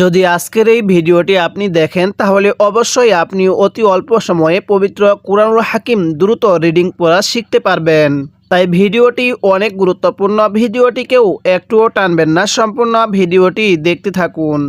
যদি আজকের এই ভিডিওটি আপনি দেখেন, তাহলে অবশ্যই আপনি অতি অল্প সময়ে পবিত্র কোরআনুল হাকিম দ্রুত রিডিং পড়া শিখতে পারবেন। তাই ভিডিওটি অনেক গুরুত্বপূর্ণ, ভিডিওটিকেও একটুও টানবেন না, সম্পূর্ণ ভিডিওটি দেখতে থাকুন।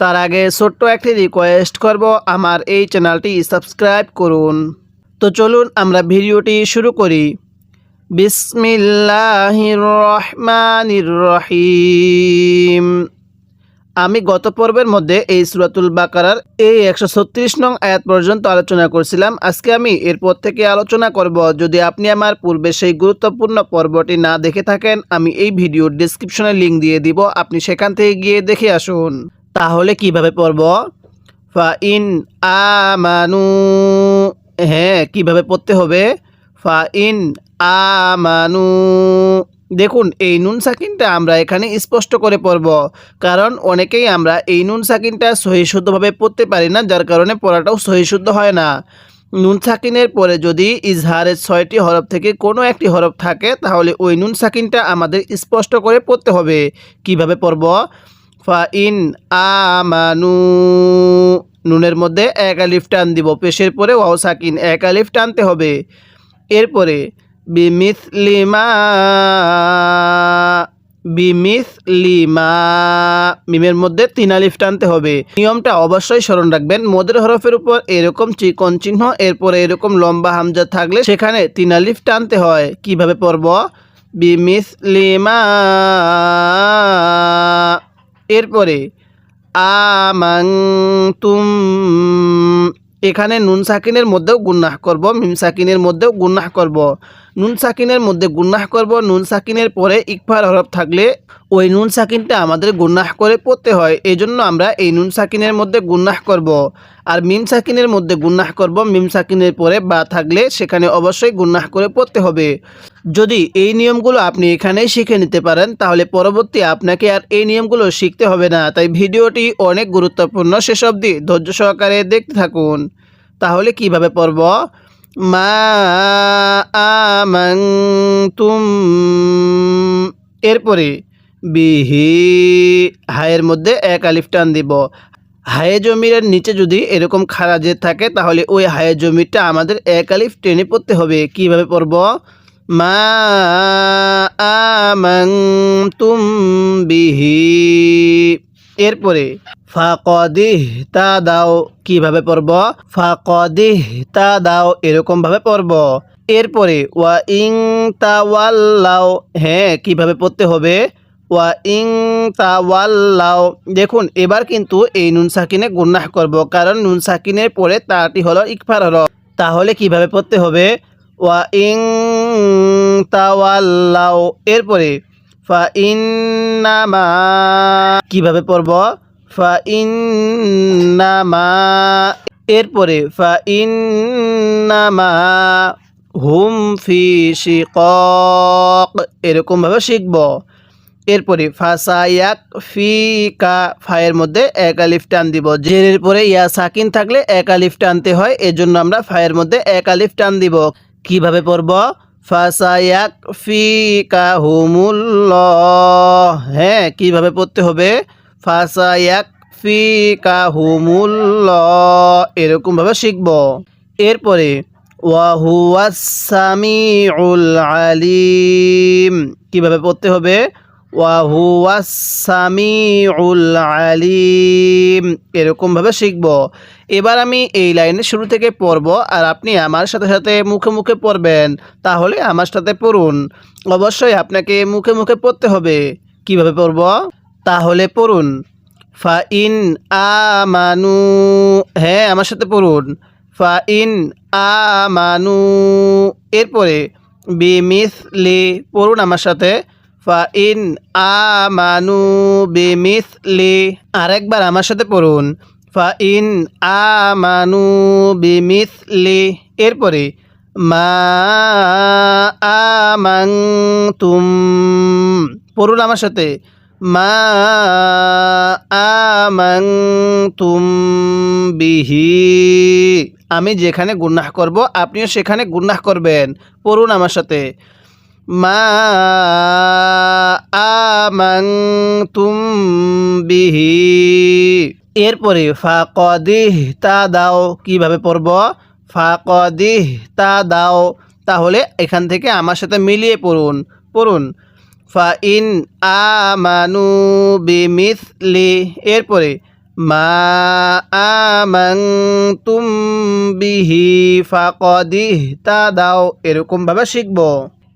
তার আগে ছোট্ট একটি রিকোয়েস্ট করব, আমার এই চ্যানেলটি সাবস্ক্রাইব করুন। তো চলুন আমরা ভিডিওটি শুরু করি। বিসমিল্লাহির রহমানির রহিম। আমি গত পর্বের মধ্যে এই সুরাতুল বাকারার এই একশো ছত্রিশ নং আয়াত পর্যন্ত আলোচনা করছিলাম। আজকে আমি এরপর থেকে আলোচনা করব, যদি আপনি আমার পূর্বে সেই গুরুত্বপূর্ণ পর্বটি না দেখে থাকেন, আমি এই ভিডিওর ডিসক্রিপশনে লিঙ্ক দিয়ে দিব। আপনি সেখান থেকে গিয়ে দেখে আসুন। তাহলে কীভাবে পড়ব? ফা ইন আমানু হ্যাঁ কীভাবে পড়তে হবে? ফা ইন আমানু দেখুন, এই নুন সাকিনটা আমরা এখানে স্পষ্ট করে পড়ব। কারণ অনেকেই আমরা এই নুন সাকিনটা সহিশুদ্ধভাবে পড়তে পারি না, যার কারণে পড়াটাও সহিশুদ্ধ হয় না। নুন সাকিনের পরে যদি ইজহারের ছয়টি হরফ থেকে কোনো একটি হরফ থাকে, তাহলে ওই নুন সাকিনটা আমাদের স্পষ্ট করে পড়তে হবে। কীভাবে পড়ব? ফা ইন আমানু নুনের মধ্যে এক আলিফ টান দিব, পেশের পরে ওয়াও সাকিন, এক আলিফ টানতে হবে। এরপরে বিমিথলিমা বিমিথলিমা মিমের মধ্যে তিন আলিফ টানতে হবে। নিয়মটা অবশ্যই স্মরণ রাখবেন। মদের হরফের উপর এরকম চিকন চিহ্ন, এরপরে এরকম লম্বা হামজা থাকলে সেখানে তিন আলিফ টানতে হয়। কীভাবে পড়ব? বিমিথলিমা এরপরে আমাংতুম এখানে নুন সাকিনের মধ্যেও গুন্নাহ করব, মিম সাকিনের মধ্যেও গুন্নাহ করব। নুন সাকিনের মধ্যে গুন্নাহ করব। নুন সাকিনের পরে ইকফার হরফ থাকলে ওই নুন সাকিনটা আমাদের গুন্নাহ করে পড়তে হয়। এই জন্য আমরা এই নুন সাকিনের মধ্যে গুন্নাহ করব। আর মিম সাকিনের মধ্যে গুন্নাহ করব। মিম সাকিনের পরে বা থাকলে সেখানে অবশ্যই গুন্নাহ করে পড়তে হবে। যদি এই নিয়মগুলো আপনি এখানেই শিখে নিতে পারেন, তাহলে পরবর্তী আপনাকে আর এই নিয়মগুলো শিখতে হবে না। তাই ভিডিওটি অনেক গুরুত্বপূর্ণ। শেষ অবধি ধৈর্য সহকারে দেখতে থাকুন। তাহলে কীভাবে পড়ব? মা এরপরে বিহি, হায়ের মধ্যে এক আলিফ টান দিব। হায়ে জমিরের নিচে যদি এরকম খারাজে থাকে, তাহলে ওই হায়ে জমিটা আমাদের এক আলিফ টেনে পড়তে হবে। কীভাবে পড়ব? মা আমাংতুম বিহি। এরপরে, ফাকদিহ তা দাও। কীভাবে পড়ব? ফাকদিহ তা দাও। এরকম ভাবে পড়ব। এরপরে ওয়া ইং তাওয়াল্লাও হ্যাঁ কীভাবে পড়তে হবে? ওয়া ইং তাওয়াল্লাও দেখুন, এবার কিন্তু এই নুন সাকিনে গুন্নাহ করব, কারণ নুন সাকিনের পরে তাটি হলো ইকফার হলো তাহলে কীভাবে পড়তে হবে? ওয়া ইং তাওয়াল্লাও এরপরে ফা ইন্নামা কীভাবে পড়ব? ফা ইন্নামা এরপরে ফা ইন্নামা হুম ফি শিকক এরকমভাবে শিখব। এরপরে ফাসায়াক ফিকা ফায়ের মধ্যে এক আলিফ টান দিব। জেরের পরে ইয়া সাকিন থাকলে এক আলিফ টানতে হয়, এজন্য আমরা ফায়ের মধ্যে এক আলিফ টান দিব। কীভাবে পড়ব? হ্যাঁ কীভাবে পড়তে হবে? এরকম এরকমভাবে শিখব। এরপরে ওয়াহুয়াসামিউল আলিম। কীভাবে পড়তে হবে? ওয়াহুয়াসামিউল আলিম। এরকমভাবে শিখব। এবার আমি এই লাইনের শুরু থেকে পড়ব আর আপনি আমার সাথে সাথে মুখে মুখে পড়বেন। তাহলে আমার সাথে পড়ুন। অবশ্যই আপনাকে মুখে মুখে পড়তে হবে। কীভাবে পড়ব? তাহলে পড়ুন। ফা ইন আমানু। হ্যাঁ আমার সাথে পড়ুন। ফা ইন আমানু। এরপরে বিমিসলি পড়ুন আমার সাথে। ফা ইন আমানু বিমিসলি আরেকবার আমার সাথে পড়ুন। ফা ইন আমানু বিমিসলি এরপরে, মা আমাংতুম পড়ুন আমার সাথে। মা আমাংতুম বিহি। আমি যেখানে গুন্নাহ করব, আপনিও সেখানে গুন্নাহ করবেন। পড়ুন আমার সাথে। মা আমাংতুম বিহি। এরপরে ফাকদিহ তা দাও, কীভাবে পড়ব? ফাকদিহ তা দাও, তাহলে এখান থেকে আমার সাথে মিলিয়ে পড়ুন পড়ুন। ফা ইন আমানু বিমিথলি এরপরে মা আমাংতুম বিহি, ফাকদিহ তা দাও, এরকমভাবে শিখব।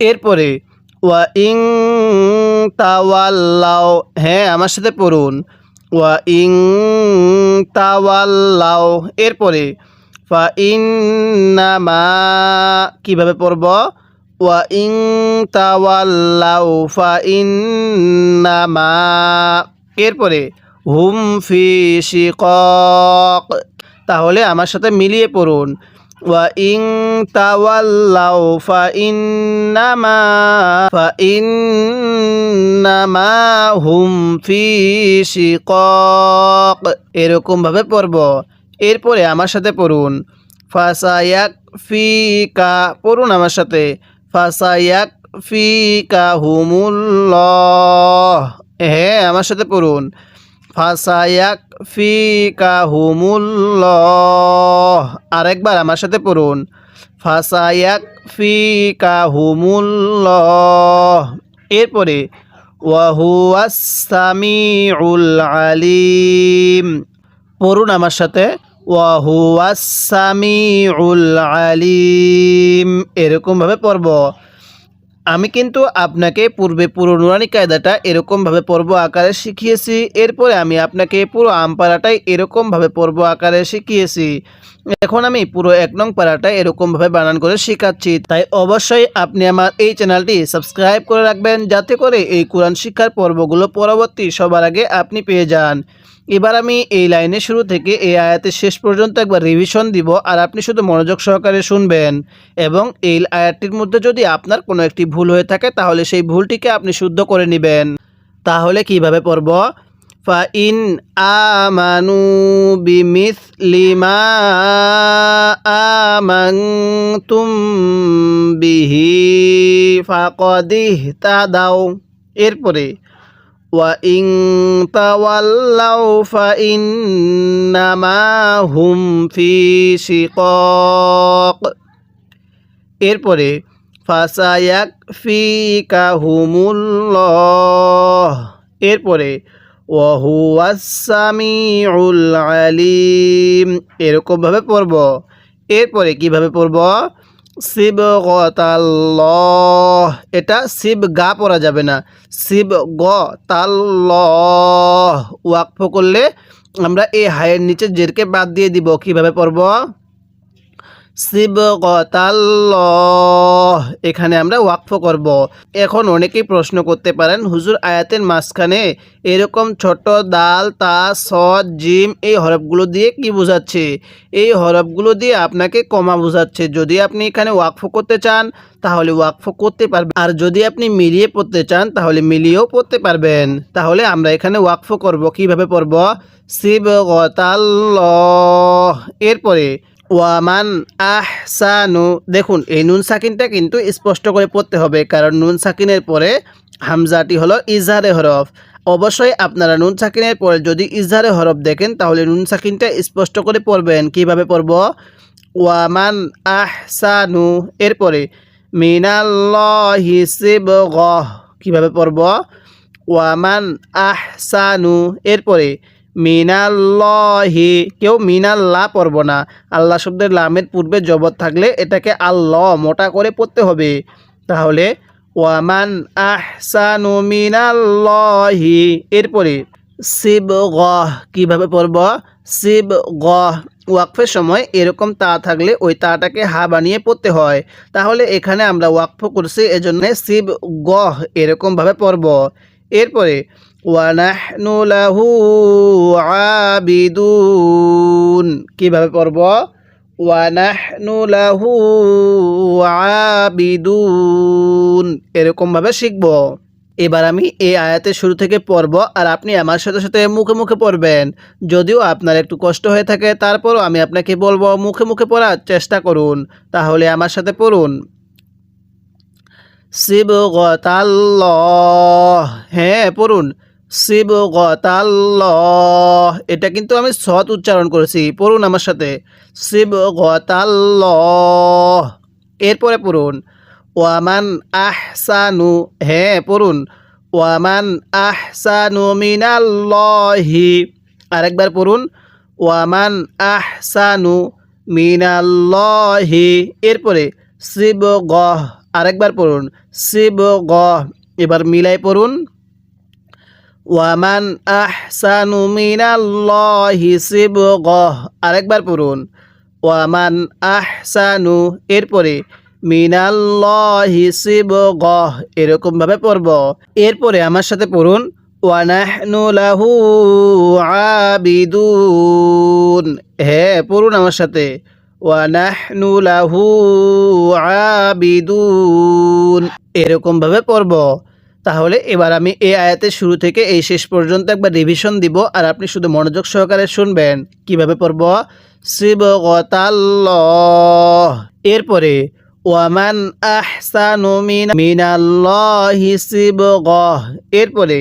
এরপরে, ওয়া ইং তাওয়াল্লাও হ্যাঁ আমার সাথে পড়ুন। ওয়া ইং তাওয়াল্লাও এরপরে, ফা ইন্নামা কীভাবে পড়ব? ওয়া ইং তাওয়াল্লাও ফা ইন্নামা এরপরে, হুম ফি শিকক তাহলে আমার সাথে মিলিয়ে পড়ুন। ফা ইন্নামা ফা ইন্নামা হুম ফি শিকক এরকম ভাবে পড়ব। এরপরে আমার সাথে পড়ুন। ফাসায়াক ফিকা পড়ুন আমার সাথে। ফাসায়াক ফিকা হুমুল্লাহ হ্যাঁ আমার সাথে পড়ুন। ফাসায়াক ফিকা হুমুল্লাহ আরেকবার আমার সাথে পড়ুন। ফাসায়াক ফিকা হুমুল্লাহ এরপরে ওয়াহুয়াসামিউল আলিম পড়ুন আমার সাথে ওয়াহুয়াসামিউল আলিম এরকমভাবে পড়ব। আমি কিন্তু আপনাকে পূর্বে পুরো নুরানি কায়দাটা এরকমভাবে পর্ব আকারে শিখিয়েছি, এরপরে আমি আপনাকে পুরো আম পাড়াটাই এরকমভাবে পর্ব আকারে শিখিয়েছি। এখন আমি পুরো এক নং পাড়াটা এরকমভাবে বানান করে শেখাচ্ছি। তাই অবশ্যই আপনি আমার এই চ্যানেলটি সাবস্ক্রাইব করে রাখবেন, যাতে করে এই কোরআন শিক্ষার পর্বগুলো পরবর্তী সবার আগে আপনি পেয়ে যান। এবার আমি এই লাইনের শুরু থেকে এই আয়াতের শেষ পর্যন্ত একবার রিভিশন দিব আর আপনি শুধু মনোযোগ সহকারে শুনবেন এবং এই আয়াতটির মধ্যে যদি আপনার কোনো একটি ভুল হয়ে থাকে তাহলে সেই ভুলটিকে আপনি শুদ্ধ করে নেবেন। তাহলে কীভাবে পড়ব? ফা ইন আমানু বিমিথলিমা আমানতুম বিহি ফাকদিহ তা দাও এরপরে وإن تولوا فإنما هم في শিকক এরপরে ফাসায়াক ফিকা হুমুল্লাহ এরপরে ওয়াহুয়াসামিউল আলিম এরকমভাবে পড়ব এরপরে কিভাবে পড়ব শিব গতাল্লহ এটা শিব গা পড়া যাবে না। শিব গ তাল্লহ ওয়াকফ করলে আমরা এই হায়ের নিচে জেরকে বাদ দিয়ে দিব। কীভাবে পড়ব? শিব গতাল্লহ এখানে আমরা ওয়াকফ করব। এখন অনেকেই প্রশ্ন করতে পারেন, হুজুর আয়াতের মাঝখানে এরকম ছোট দাল, তা, সদ, জিম এই হরফগুলো দিয়ে কি বোঝাচ্ছে? এই হরফগুলো দিয়ে আপনাকে কমা বোঝাচ্ছে। যদি আপনি এখানে ওয়াকফ করতে চান, তাহলে ওয়াকফ করতে পারবেন। আর যদি আপনি মিলিয়ে পড়তে চান, তাহলে মিলিয়েও পড়তে পারবেন। তাহলে আমরা এখানে ওয়াকফ করব। কীভাবে পড়ব? শিব গতাল্লহ এরপরে ওয়ামান আহসানু। দেখুন, এই নুন সাকিনটা কিন্তু স্পষ্ট করে পড়তে হবে, কারণ নুন সাকিনের পরে হামজাটি হলো ইজহারে হরফ। অবশ্যই আপনারা নুন সাকিনের পরে যদি ইজহারে হরফ দেখেন, তাহলে নুন সাকিনটা স্পষ্ট করে পড়বেন। কীভাবে পড়ব? ওয়ামান আহসানু। এরপরে, মিনাল্লাহি সিবগহ। কীভাবে পড়ব? ওয়ামান আহসানু। এরপরে মিনাল্লাহি, কেউ মিনাল্লাহ পড়ব না। আল্লাহ শব্দের লামের পূর্বে জবর থাকলে এটাকে আল্লাহ, মোটা করে পড়তে হবে। তাহলে, ওয়ামান আহসানু মিনাল্লাহি, এরপরে শিব গহ কীভাবে পড়ব? শিব গহ ওয়াকফের সময় এরকম তা থাকলে ওই তাটাকে হা বানিয়ে পড়তে হয়। তাহলে এখানে আমরা ওয়াকফ করছি, এজন্য শিব গহ এরকমভাবে পড়ব। এরপরে ওয়ানাহনু লাহু আবিদুন কীভাবে পড়ব? ওয়ানাহনু লাহু আবিদুন এরকমভাবে শিখব। এবার আমি এই আয়াতের শুরু থেকে পড়ব আর আপনি আমার সাথে সাথে মুখে মুখে পড়বেন। যদিও আপনার একটু কষ্ট হয়ে থাকে, তারপরও আমি আপনাকে বলব মুখে মুখে পড়ার চেষ্টা করুন। তাহলে আমার সাথে পড়ুন। সিবগতাল্লাহ। হ্যাঁ পড়ুন। সিবগতাল্লাহ। এটা কিন্তু আমি সৎ উচ্চারণ করেছি, পড়ুন আমার সাথে। সিবগতাল্লাহ। এরপরে পড়ুন, ওয়ামান আহসানু হ্যাঁ পড়ুন, ওয়ামান আহসানু মিনাল্লাহি। আরেকবার পড়ুন, ওয়ামান আহসানু মিনাল্লাহি। এরপরে শিব গহ আরেকবার পড়ুন শিব গহ এবার মিলাই পড়ুন ওয়ামান আহসানু মিনাল্লাহি শিব গহ আরেকবার পড়ুন। ওয়ামান আহসানু, এরপরে মিনাল্লাহি শিব গহ এরকমভাবে পড়ব। এরপরে আমার সাথে পড়ুন, ওয়ানাহনু লাহু আবিদুন। হ্যাঁ পড়ুন আমার সাথে। ওয়ানাহনু লাহু আবিদুন। এরকমভাবে পড়ব। তাহলে এবার আমি এই আয়াতের শুরু থেকে এই শেষ পর্যন্ত একবার রিভিশন দিব আর আপনি শুধু মনোযোগ সহকারে শুনবেন। কীভাবে পড়ব? শিবগতাল্লাহ এরপরে, ওয়ামান আহসানু মিন মিনাল্লাহি শিবগহ এরপরে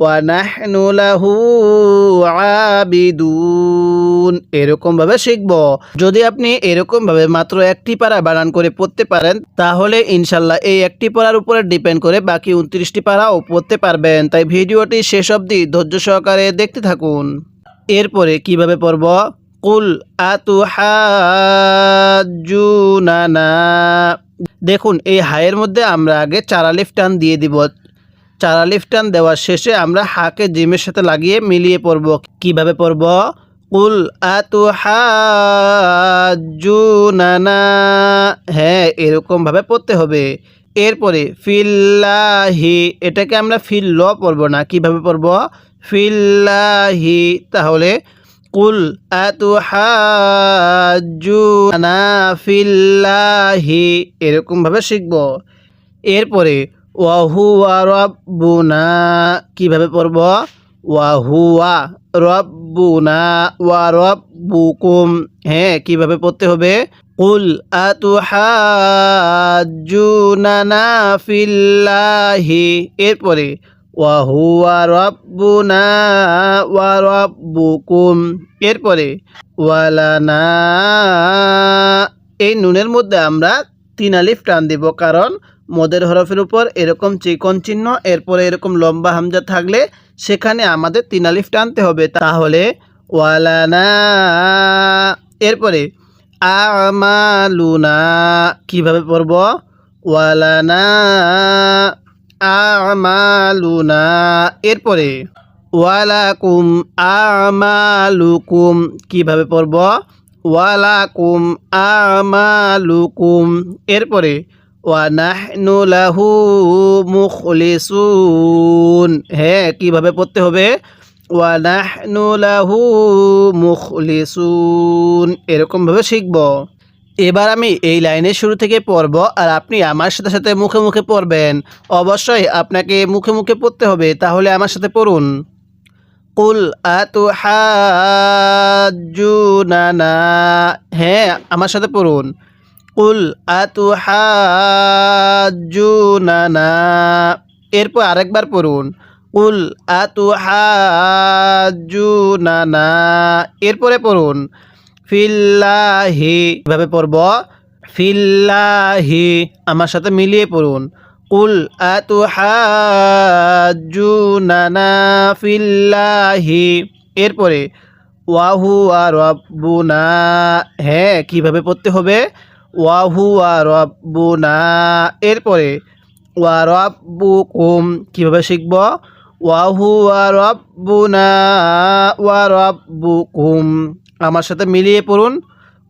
ওয়ানাহনু লাহু আবিদুন এরকম ভাবে শিখব। যদি আপনি এরকম ভাবে মাত্র একটি পারা বানান করে পড়তে পারেন, তাহলে ইনশাল্লাহ এই একটি পারার উপরে ডিপেন্ড করে বাকি উনত্রিশটি পারাও পড়তে পারবেন। তাই ভিডিওটি শেষ অবধি ধৈর্য সহকারে দেখতে থাকুন। এরপরে কীভাবে পড়ব? কুল আতু হাজুনানা দেখুন, এই হায়ের মধ্যে আমরা আগে চারালিফ টান দিয়ে দিব। চারালিফ টান দেওয়ার শেষে আমরা হাকে জিমের সাথে লাগিয়ে মিলিয়ে পড়ব। কীভাবে পড়ব? কুল আতু হাজুনানা হ্যাঁ এরকম ভাবে পড়তে হবে। এরপরে, ফিল্লাহি, এটাকে আমরা ফিল ল পড়ব না, কীভাবে পড়ব? ফিল্লাহি, তাহলে কুল আতু হাজুনা ফিল্লাহি এরকম ভাবে শিখব। এরপরে ওয়াহুয়া রব্বুনা, কীভাবে পড়ব? ওয়াহুয়া রব্বুনা ওয়া রব্বুকুম। হ্যাঁ কীভাবে পড়তে হবে? কুল আতু হাজুনানা ফিল্লাহি। এরপরে, ওয়াহুয়া রব্বুনা ওয়া রব্বুকুম। এরপরে, ওয়ালানা, এই নুনের মধ্যে আমরা তিন আলিফ টান দিব, কারণ মদের হরফের উপর এরকম চিকন চিহ্ন, এরপরে এরকম লম্বা হামজা থাকলে সেখানে আমাদের তিন আলিফ টানতে হবে। তাহলে ওয়ালানা এরপরে আমালুনা, কীভাবে পড়ব? ওয়ালানা আমালুনা, এরপরে ওয়ালাকুম আমালুকুম, কীভাবে পড়ব? ওয়ালাকুম আমালুকুম, এরপরে ওয়ানাহনু লাহু মুখলিসুন। হ্যাঁ কীভাবে পড়তে হবে? ওয়ানাহনু লাহু মুখলিসুন। এরকমভাবে শিখব। এবার আমি এই লাইনের শুরু থেকে পড়ব আর আপনি আমার সাথে সাথে মুখে মুখে পড়বেন। অবশ্যই আপনাকে মুখে মুখে পড়তে হবে, তাহলে আমার সাথে পড়ুন। কুল আতু হাজুনানা হ্যাঁ আমার সাথে পড়ুন। কুল আতু হাজুনানা এরপর আরেকবার পড়ুন। কুল আতু হাজুনানা এরপরে পড়ুন। ফিল্লাহি। এভাবে পড়ব। ফিল্লাহি। আমার সাথে মিলিয়ে পড়ুন। কুল আতু হাজুনানা ফিল্লাহি। এরপরে ওয়াহু আর হ্যাঁ কীভাবে পড়তে হবে? ওয়াহু আর রব্বুনা। এরপরে, ওয়া রব্বুকুম, কীভাবে শিখব? ওয়াহু আর রব্বুনা, ওয়া রব্বুকুম। আমার সাথে মিলিয়ে পড়ুন।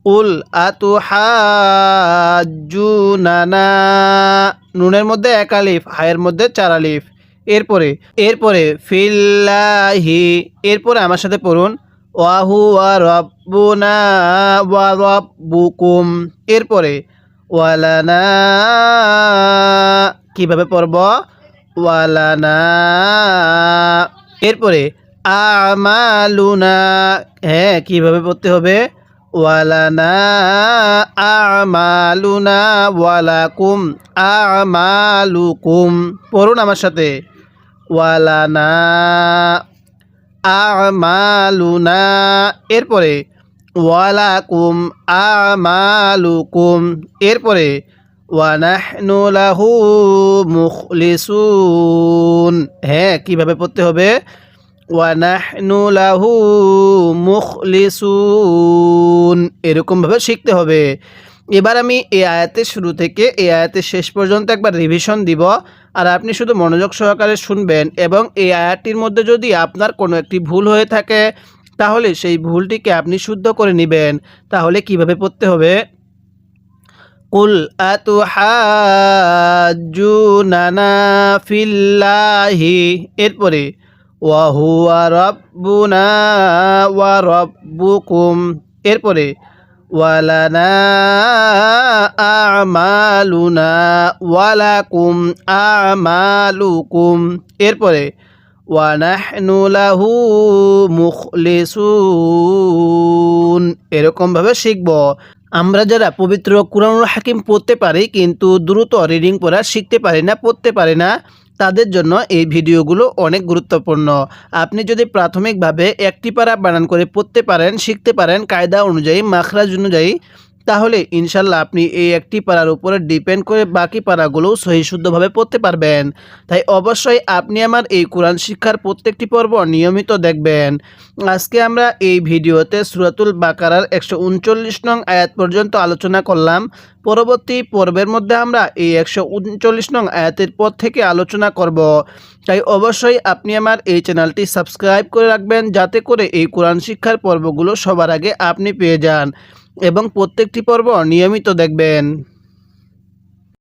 উল আতু হাজুনানা নুনের মধ্যে এক আলিফ, হায়ের মধ্যে চার আলিফ। এরপরে এরপরে ফিল্লাহি। এরপরে আমার সাথে পড়ুন। ওয়াহু ওয়া রব্বুনা ওয়া এরপরে, ওয়ালানা, কীভাবে পড়ব? ওয়ালানা। এরপরে, আমালুনা হ্যাঁ কীভাবে পড়তে হবে? ওয়ালানা, আমালুনা ওয়ালাকুম, আমালুকুম। পড়ুন আমার সাথে। ওয়ালানা আমালুনা এরপরে, ওয়ালাকুম আমালুকুম এরপরে, ওয়ানাহনু মুখলিসুন। হ্যাঁ কীভাবে পড়তে হবে? ওয়ানাহনু লাহু মুখলিসুন। এরকমভাবে শিখতে হবে। এবার আমি এই আয়াতের শুরু থেকে, এই আয়াতের শেষ পর্যন্ত একবার রিভিশন দিব। আর আপনি শুধু মনোযোগ সহকারে শুনবেন এবং এই আয়াতটির মধ্যে যদি আপনার কোনো একটি ভুল হয়ে থাকে, তাহলে সেই ভুলটিকে আপনি শুদ্ধ করে নেবেন। তাহলে কীভাবে পড়তে হবে? কুল আতুহাজ্জুনানা ফিল্লাহি। এরপরে ওয়াহুয়া রব্বুনা ওয়া রব্বুকুম। এরপরে ওয়ালানা আমালুনা ওয়ালাকুম আমালুকুম। এরপরে, ওয়ানাহনু লাহু মুখলিসুন। এরকমভাবে শিখব। আমরা যারা পবিত্র কুরআনুল হাকিম পড়তে পারি, কিন্তু দ্রুত রিডিং পড়া শিখতে পারি না, পড়তে পারি না। তাদের জন্য এই ভিডিওগুলো অনেক গুরুত্বপূর্ণ। আপনি যদি প্রাথমিকভাবে একটি পারা বানান করে পড়তে পারেন, শিখতে পারেন, কায়দা অনুযায়ী, মাখরাজ অনুযায়ী তাহলে ইনশাল্লাহ আপনি এই একটি পাড়ার উপরে ডিপেন্ড করে বাকি পাড়াগুলোও সহি শুদ্ধভাবে পড়তে পারবেন। তাই অবশ্যই আপনি আমার এই কোরআন শিক্ষার প্রত্যেকটি পর্ব নিয়মিত দেখবেন। আজকে আমরা এই ভিডিওতে সুরাতুল বাকারার একশো উনচল্লিশ নং আয়াত পর্যন্ত আলোচনা করলাম। পরবর্তী পর্বের মধ্যে আমরা এই একশো উনচল্লিশ নং আয়াতের পর থেকে আলোচনা করব। তাই অবশ্যই আপনি আমার এই চ্যানেলটি সাবস্ক্রাইব করে রাখবেন যাতে করে এই কোরআন শিক্ষার পর্বগুলো সবার আগে আপনি পেয়ে যান। এবং প্রত্যেকটি পর্ব নিয়মিত দেখবেন।